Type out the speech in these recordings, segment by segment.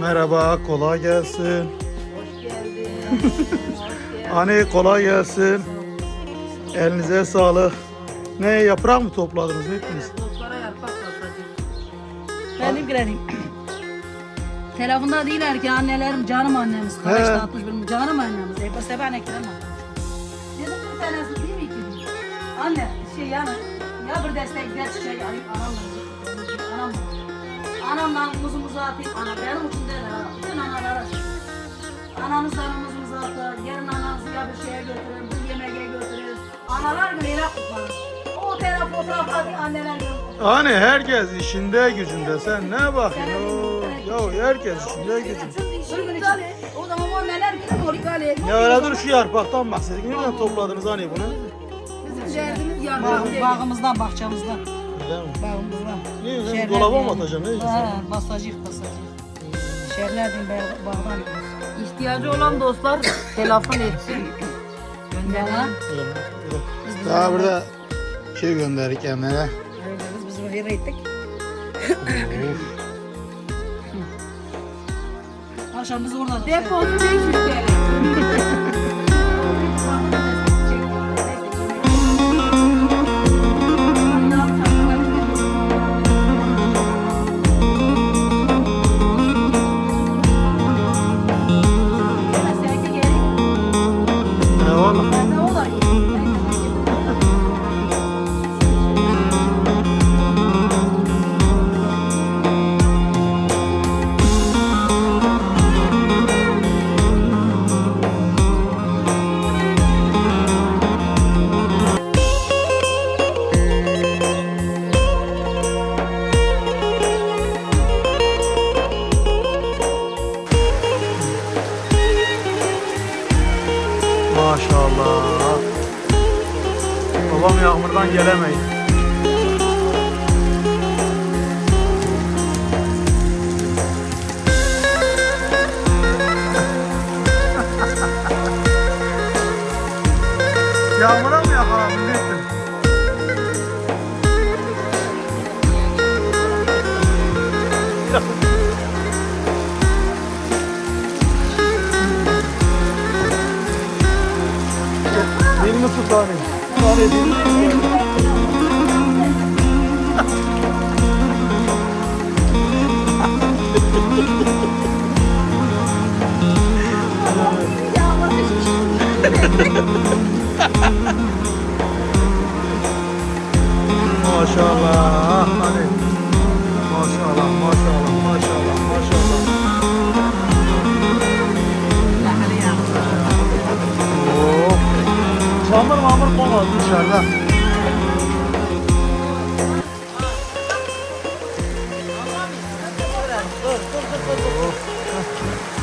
Merhaba, kolay gelsin. Hoş geldin. Hoş geldin. Hani kolay gelsin. Elinize sağlık. Ne yaprak mı topladınız? Ne ettiniz? Yarpak basacağım. Benim girelim. Telefonda değiller ki annelerim canım annemiz. He. tatmış benim canım annemiz. E basta ben ekrem Dedim bir tanesi değil mi ki? Anne şey yani ya bir destek güzel çiçeği alayım anamla. Anamla. Anamla muzumuzu atayım. Ana benim için ha. Bütün analar açık. Ananızdan muzumuzu atın. Yarın ananızı ya bir şeye götürün. Bir yemeğe götürün. Analar günü kutlanır. O taraf o taraf hadi anneler günü. Hani herkes işinde gücünde. Sen ne bakıyorsun? Ya herkes işinde gücünde. İçin o zaman o neler günü galiba. Ya öyle dur şu yarpaktan bahsedelim. Nereden topladınız hani bunu? Bizim derdimiz yardım. Bağımızdan, bahçemizden. Öyle mi? Niye? Sen Şehirler dolaba mı atacaksın? Ne yiyeceksin? Ha, basacık basacık. Şehirlerden bağ- bağdan. İhtiyacı olan dostlar telefon etsin. Gönderin. Daha burada şey gönderdik Emre'ye. Biz biz böyle ettik. Akşam biz orada. Deposu 500 TL. Maşallah. Babam yağmurdan gelemeyin. Hani. Hani dilini tut. Maşallah. Hadi. Çamur mamur konmadı dışarıda. Maşallah.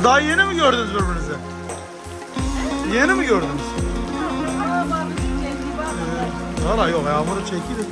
Siz daha yeni mi gördünüz birbirinizi? Yeni mi gördünüz? Valla yok yağmuru çekilir.